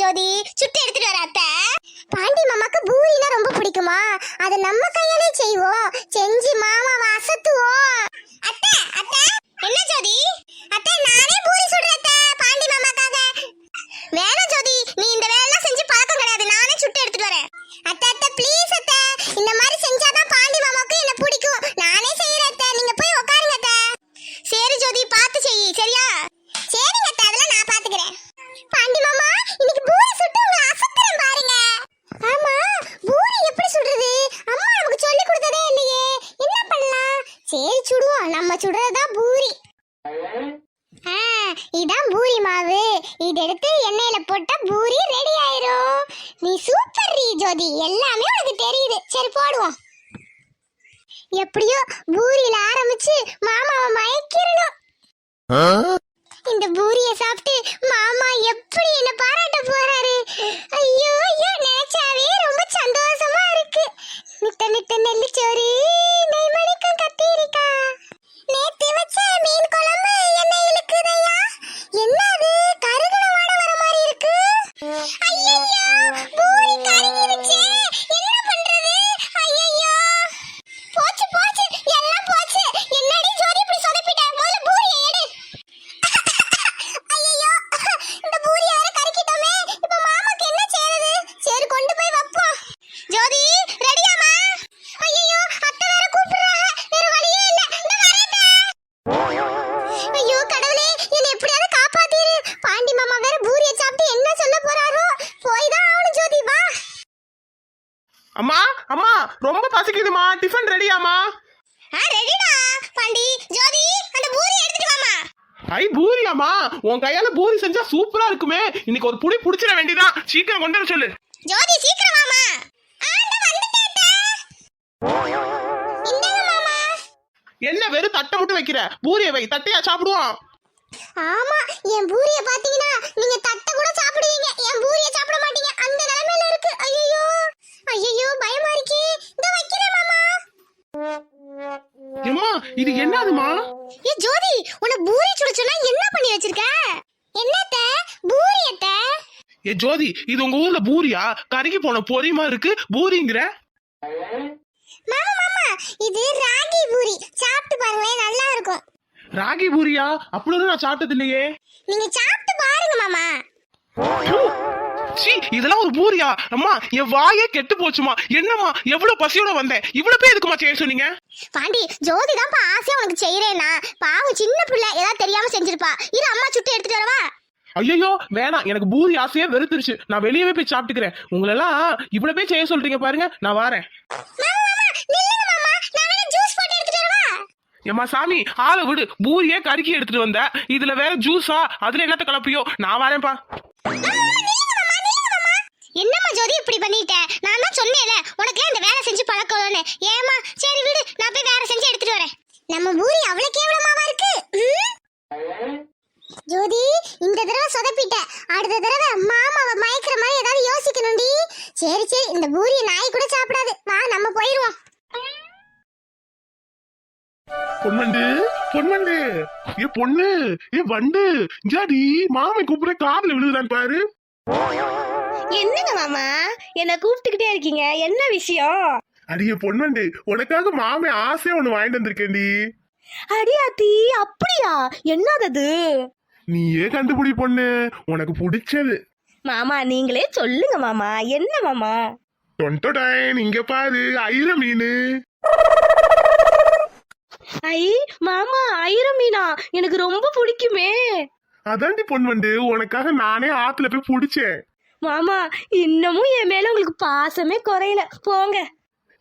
ஜோதி சுட்டு எடுத்துட்டு வர அத்தை. பாண்டி மாமாக்கு பூரினா ரொம்ப பிடிக்குமா? அதை நம்ம கையாலே செய்வோம். செஞ்சு மாமாவை அசத்துவோம். தான் பூரி. இதான் பூரி மாவு. இது எடுத்து எண்ணெயில போட்டா பூரி ரெடி ஆயிரும். நீ சூப்பர் ரீ ஜோதி. எல்லாமே உனக்கு தெரியுது. சரி போடுவோம். எப்படியோ பூரியில ஆரம்பிச்சு மாமாவை மயக்கிடணும். இந்த பூரியை சாப்பிட்டு மாமா பூரியாமா உன் கையால பூரி செஞ்சா சூப்பரா இருக்குமே. இன்னைக்கு ஒரு புடி புடிச்சிட வேண்டியதான் சீக்கிரம் கொண்டு வர சொல்லு. ஜோதி சீக்கிரம் மாமா. என்ன வெறும் தட்டை மட்டும் வைக்கிற? பூரியை வை தட்டையா சாப்பிடுவோம். ஆமா என் பூரிய பாத்தீங்கன்னா நீங்க தட்டை கூட சாப்பிடுவீங்க. என் பூரிய சாப்பிட மாட்டீங்க. அந்த நிலைமையில இருக்கு. ஐயோ ஐயோ பயமா இருக்கே. இந்த வைக்கிறேன் மாமா. எம்மா இது என்னதுமா ஜோதி உன்னை பூரி சுட சொன்னா என்ன பண்ணி வச்சிருக்க? என்னத்த? பூரியத்த? ஏ ஜோதி இது உங்க ஊர்ல பூரியா? கருகி போன பொரியுமா இருக்கு? பூரிங்கிற? மாமா மாமா இது ராகி பூரி. சாப்பிட்டு பாருங்களேன் நல்லா இருக்கும். ராகி பூரியா? அப்படி நான் சாப்பிட்டது இல்லையே. நீங்க சாப்பிட்டு பாருங்க மாமா. சீ இதெல்லாம் ஒரு பூரியா. அம்மா என் வாயே கெட்டு போச்சுமா. என்னம்மா எவ்வளவு பசியோட வந்தேன் இவ்வளவு பேர் எதுக்குமா செய்ய சொன்னீங்க? பாண்டி ஜோதி தான்ப்பா ஆசையா உனக்கு செய்யறேன்னா பாவம் சின்ன பிள்ளை ஏதாவது தெரியாம செஞ்சிருப்பா. இரு அம்மா சுட்டு எடுத்துட்டு வரவா? ஐயோ வேணாம். எனக்கு பூரி ஆசையே வெறுத்துருச்சு. நான் வெளியவே போய் சாப்பிட்டுக்கிறேன். உங்களெல்லாம் இவ்வளவு பேர் செய்ய சொல்றீங்க பாருங்க. நான் வாரேன். ஏம்மா சாமி ஆளை விடு. பூரியே கருக்கி எடுத்துட்டு வந்த. இதுல வேற ஜூஸா அதுல என்னத்த கலப்பியோ? நான் வரேன்ப்பா. இப்படி பண்ணிட்ட? நான் தான் சொன்னேன்ல உனக்கு இந்த வேலை செஞ்சு பழக்கணும்னு ஏமா சரி விடு நான் போய் வேலை செஞ்சு எடுத்துட்டு வரேன். நம்ம ஊரி அவ்வளவு கேவலமாவா இருக்கு? ஜோதி இந்த தடவை சொதப்பிட்ட. அடுத்த தடவை மாமாவை மயக்கிற மாதிரி ஏதாவது யோசிக்கணும்டி. சரி சரி இந்த பூரி நாய் கூட சாப்பிடாது. வா நம்ம போயிருவோம். பொன்வண்டு பொன்வண்டு. ஏ பொண்ணு ஏ வண்டு. ஜாடி மாமி கூப்பிட காதுல விழுகுறான் பாரு. என்னங்க மாமா? என்ன கூப்பிட்டுக்கிட்டே இருக்கீங்க. என்ன விஷயம்? அடியே பொன்வண்டு உனக்காக மாமே ஆசையா ஒண்ணு வாங்கிட்டு வந்திருக்கேன்டி. அடியாத்தி அப்படியா? என்னது நீயே கண்டுபிடி பொண்ணு. உனக்கு பிடிச்சது. மாமா நீங்களே சொல்லுங்க மாமா. என்ன மாமா? டொன்டோடைன் இங்க பாரு ஐர மீனு. ஐ மாமா ஐரம் மீனா? எனக்கு ரொம்ப பிடிக்குமே. அதாண்டி பொன்வண்டு உனக்காக நானே ஆத்துல போய் பிடிச்சேன். மாமா இன்னமும் என் மேல உங்களுக்கு பாசமே குறையல. போங்க.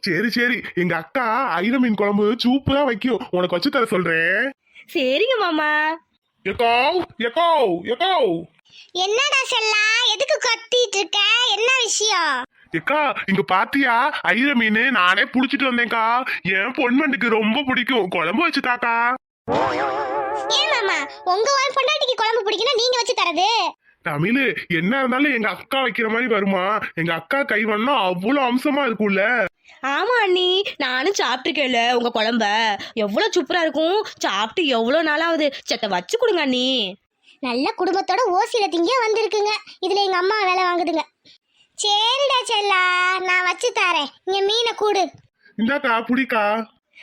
சரி சரி. எங்க அக்கா ஐர மீன் குழம்பு சூப்பரா வைக்கும். உனக்கு வச்சு தர சொல்றேன். சரிங்க மாமா. Echo echo echo. என்னடா செல்லா? எதுக்கு கத்திட்டு இருக்க என்ன விஷயம்? எக்கா இங்க பாத்தியா? ஐர மீன் நானே புடிச்சிட்டு வந்தேன்க்கா. என் பொன்வண்டுக்கு ரொம்ப பிடிக்கும். குழம்பு வச்சு தாக்கா ஏன் மாமா? உங்க வாய் பொண்டாட்டிக்கு குழம்பு பிடிக்கணும் நீங்க வச்சு தரது. தமிழ் என்ன இருந்தாலும் எங்க அக்கா வைக்கிற மாதிரி வருமா? எங்க அக்கா கை வண்ணா அவ்வளவு அம்சமா இருக்கும்ல. ஆமா அண்ணி நானும் சாப்பிட்டுருக்கேன்ல உங்க குழம்ப. எவ்வளவு சூப்பரா இருக்கும். சாப்பிட்டு எவ்வளவு நாளாவது? செத்த வச்சு கொடுங்க அண்ணி. நல்ல குடும்பத்தோட ஓசியில திங்க வந்திருக்குங்க. இதுல எங்க அம்மா வேலை வாங்குதுங்க. சரிடா செல்லா நான் வச்சு தரேன். இங்க மீனை கூடு. இந்தாக்கா புடிக்கா.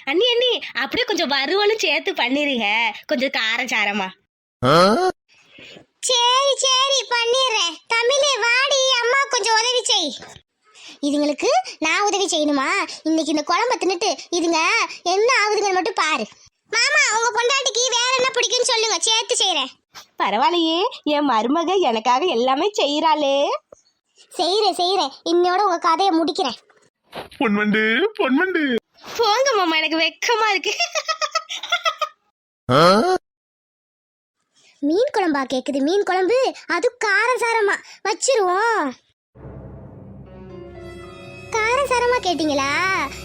அண்ணி அண்ணி அப்படியே கொஞ்சம் வறுவலும் சேர்த்து பண்ணிருங்க. கொஞ்சம் காரம் சாரமா. சரி சரி பண்ணிடுறேன். தமிழே வாடி அம்மா கொஞ்சம் உதவி செய். இதுங்களுக்கு நான் உதவி செய்யணுமா? இன்னைக்கு இந்த குழம்ப தின்னுட்டு இதுங்க என்ன ஆகுதுங்கன்னு மட்டும் பாரு. மாமா உங்க பொண்டாட்டிக்கு வேற என்ன பிடிக்கும்னு சொல்லுங்க. சேர்த்து செய்றேன். பரவாயில்லையே என் மருமக எனக்காக எல்லாமே செய்யறாளே செய்றேன் செய்றேன். இன்னையோட உங்க கதையை முடிக்கிறேன். பொன்வண்டு பொன்வண்டு. போங்க மாமா எனக்கு வெக்கமா இருக்கு. மீன் குழம்பா கேக்குது மீன் குழம்பு? அது காரம் சாரமா வச்சிருவோம். காரம் சாரமா கேட்டிங்களா?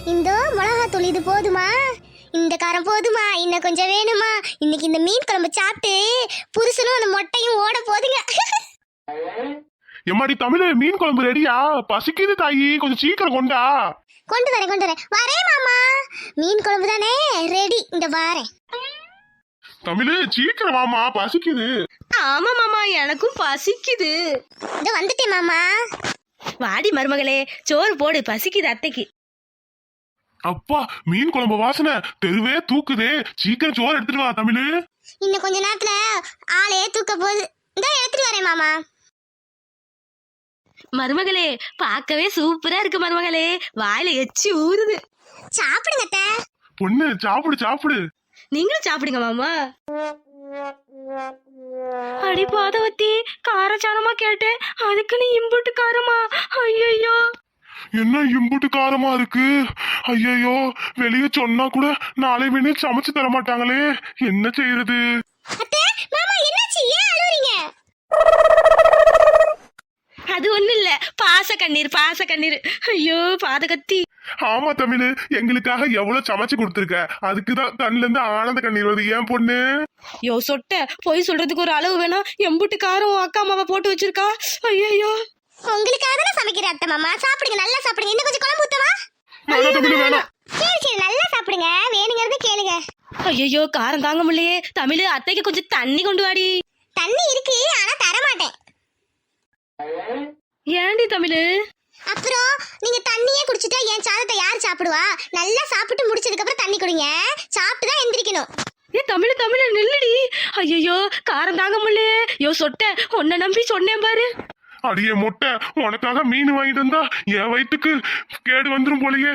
இந்த மிளகாத்தூள் இது போதுமா? இந்த காரம் போதுமா? இன்னும் கொஞ்சம் வேணுமா? இன்னைக்கு இந்த மீன் குழம்பு சாப்பிட்டு புருஷனும் அந்த மொட்டையும் ஓட போதுங்க. எம்மாடி தமிழ் மீன் குழம்பு ரெடியா? பசிக்குது தாயி கொஞ்சம் சீக்கிரம் கொண்டா. கொண்டு வரேன் கொண்டு வரேன். வரேன் மாமா. மீன் குழம்பு தானே? ரெடி இந்த வாரேன். தமிழ் சீக்கிரம் வாமா பசிக்குது. ஆமா மாமா எனக்கும் பசிக்குது. இதோ வந்துட்டேன் மாமா. வாடி மருமகளே. சோறு போடு பசிக்குது அத்தைக்கு. அப்பா மீன் குழம்பு வாசனை. தெருவே தூக்குதே. சீக்கிரம் சோறு எடுத்துட்டு வா தமிழ். இன்னும் கொஞ்ச நேரத்துல ஆளே தூக்க போகுது. இந்த எடுத்துட்டு வரேன் மாமா. மருமகளே பார்க்கவே சூப்பரா இருக்கு மருமகளே. வாயில எச்சி ஊறுது. சாப்பிடுங்க அத்தை. பொண்ணு சாப்பிடு சாப்பிடு. நீங்களும் சாப்பிடுங்க மாமா. அடி பாதவத்தி காரச்சாரமா கேட்டேன். அதுக்கு நீ இம்புட்டு காரமா? ஐயோ என்ன இம்புட்டு காரமா இருக்கு? ஐயையோ வெளிய சொன்னா கூட நாளை வேணே சமைச்சு தர மாட்டாங்களே என்ன செய்யறது அத்தை மாமா என்னாச்சு ஏன் அழுவுறீங்க அது ஒண்ணு இல்ல. பாச கண்ணீர் பாச கண்ணீர். ஐயோ பாதகத்தி ஆமா தமிழ் எங்களுக்காக எவ்வளவு சமைச்சு கொடுத்துருக்க? அதுக்குதான் கண்ணுல இருந்து ஆனந்த கண்ணீர் வருது. ஏன் பொண்ணு? யோ சொட்ட. பொய் சொல்றதுக்கு ஒரு அளவு வேணாம். எம்புட்டு காரம் அக்கா அம்மாவை போட்டு வச்சிருக்கா? ஐயோ உங்களுக்காக தானே சமைக்கிறேன் அத்தை மாமா? சாப்பிடுங்க நல்லா சாப்பிடுங்க. இன்னும் கொஞ்சம் குழம்பு ஊத்தவா? சரி சரி நல்லா சாப்பிடுங்க. வேணுங்கிறத கேளுங்க. ஐயோ காரம் தாங்க முடியலையே. தமிழ் அத்தைக்கு கொஞ்சம் தண்ணி கொண்டு வாடி. தண்ணி இருக்கு ஆனா ஏண்டி தமிழ். அப்புறம் நீங்க தண்ணியே குடிச்சிட்டா என் சாதத்தை யார் சாப்பிடுவா? நல்லா சாப்பிட்டு முடிச்சதுக்கு அப்புறம் தண்ணி குடிங்க. சாப்பிட்டு தான் எந்திரிக்கணும். ஏ தமிழ் தமிழ் நில்லுடி. ஐயோ காரம் தாங்க முடியலையே யோ சொட்ட. உன்னை நம்பி சொன்னேன் பாரு. அடியே மொட்டை உனக்காக மீன் வாங்கிட்டு வந்தா என் வயித்துக்கு கேடு வந்துரும் போலயே.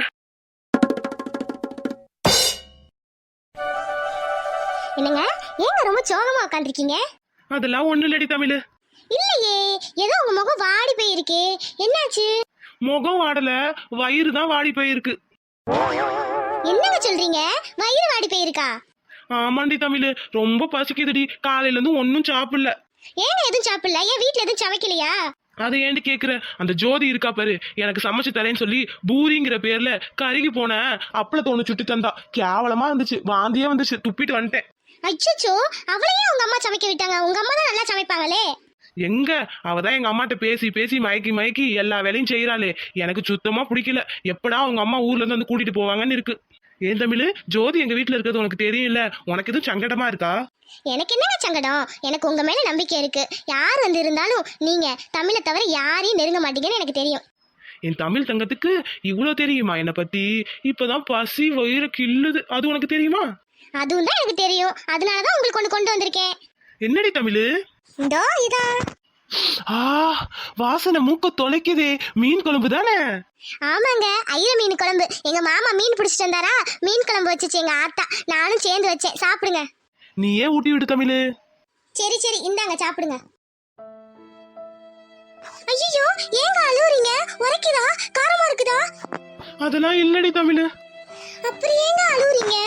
என்னங்க ஏங்க ரொம்ப சோகமா உட்காந்துருக்கீங்க அதெல்லாம் ஒண்ணு இல்லடி தமிழ். இல்லையே ஏதோ உங்க முகம் வாடி போயிருக்கு. என்னாச்சு? முகம் வாடல வயிறு தான் வாடி போயிருக்கு. என்னங்க சொல்றீங்க? வயிறு வாடி போயிருக்கா? ஆமாண்டி தமிழ் ரொம்ப பசிக்குதுடி. காலையில இருந்து ஒன்னும் சாப்பிடல. ஏங்க எதுவும் சாப்பிடல? ஏன் வீட்ல எதுவும் சமைக்கலையா? அதை ஏண்டி கேக்குற? அந்த ஜோதி இருக்கா பாரு எனக்கு சமைச்சு தரேன்னு சொல்லி பூரிங்கிற பேர்ல கருகி போன அப்பளத்தை ஒண்ணு சுட்டு தந்தா. கேவலமா இருந்துச்சு வாந்தியே வந்துச்சு துப்பிட்டு வந்துட்டேன். அச்சச்சோ அவளையே உங்க அம்மா சமைக்க விட்டாங்க. உங்க அம்மா தான் நல்லா சமைப்பாங்களே. எங்க? அவதான் எங்க அம்மாட்ட பேசி பேசி மயக்கி மயக்கி எல்லா வேலையும் செய்யறாளே எனக்கு சுத்தமா பிடிக்கல. எப்படா அவங்க அம்மா ஊர்ல இருந்து வந்து கூட்டிட்டு போவாங்கன்னு இருக்கு. ஏன் தமிழ்? ஜோதி எங்க வீட்டுல இருக்கிறது உனக்கு தெரியல உனக்கு எதுவும் சங்கடமா இருக்கா? எனக்கு என்னங்க சங்கடம்? எனக்கு உங்க மேல நம்பிக்கை இருக்கு. யார் வந்து இருந்தாலும் நீங்க தமிழை தவிர யாரையும் நெருங்க மாட்டீங்கன்னு எனக்கு தெரியும். என் தமிழ் தங்கத்துக்கு இவ்வளவு தெரியுமா என்னை பத்தி? இப்பதான் பசி வயிறு கிள்ளுது. அது உனக்கு தெரியுமா? அதுவும் தான் எனக்கு தெரியும். அதனாலதான் உங்களுக்கு ஒன்று கொண்டு வந்திருக்கேன். என்னடி தமிழ்? இதோ இதா. ஆ வாசனை மூக்க தொலைக்குதே. மீன் குழம்பு தானே? ஆமாங்க ஐர மீன் குழம்பு. எங்க மாமா மீன் பிடிச்சிட்டு வந்தாரா? மீன் குழம்பு வச்சுச்சு எங்க ஆத்தா. நானும் சேர்ந்து வச்சேன். சாப்பிடுங்க. நீயே ஊட்டி விடு தமிழ்? சரி சரி. இந்தாங்க சாப்பிடுங்க. ஐயோ ஏங்க அழுவுறீங்க? உரைக்குதா? காரமா இருக்குதா? அதெல்லாம் இல்லடி தமிழ். அப்புறம் ஏங்க அழுவுறீங்க?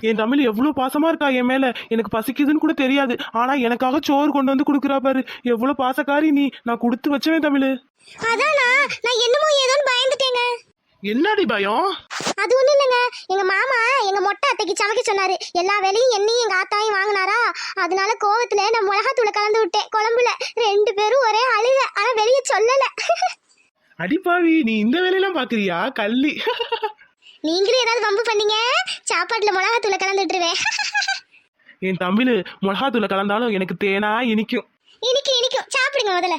என் தமிழ் எவ்வளவு பாசமா இருக்கா என் மேல? எனக்கு பசிக்குதுன்னு கூட தெரியாது. ஆனா எனக்காக சோறு கொண்டு வந்து கொடுக்குறா பாரு. எவ்வளவு பாசக்காரி நீ. நான் கொடுத்து வச்சவேன் தமிழ். அதானா? நான் என்னமோ ஏதோன்னு பயந்துட்டேங்க. என்னடி பயம்? அது ஒண்ணும் இல்லைங்க. எங்க மாமா எங்க மொட்டை அத்தைக்கு சமைக்க சொன்னாரு. எல்லா வேலையும் என்னையும் எங்க ஆத்தாயும் வாங்கினாரா? அதனால கோவத்துல நான் மிளகாத்தூளை கலந்து விட்டேன். குழம்புல ரெண்டு பேரும் ஒரே அழுக. ஆனா வெளியே சொல்லல. அடிப்பாவி நீ இந்த வேலையெல்லாம் பாக்குறியா? கள்ளி. நீங்களும் ஏதாவது வம்பு பண்ணீங்க. சாப்பாட்டுல மிளகாத்தூளை கலந்து விட்டுருவேன் என் தமிழ் மிளகாத்தூளை கலந்தாலும் எனக்கு தேனா இனிக்கும். இனிக்கும் இனிக்கும். சாப்பிடுங்க முதல்ல.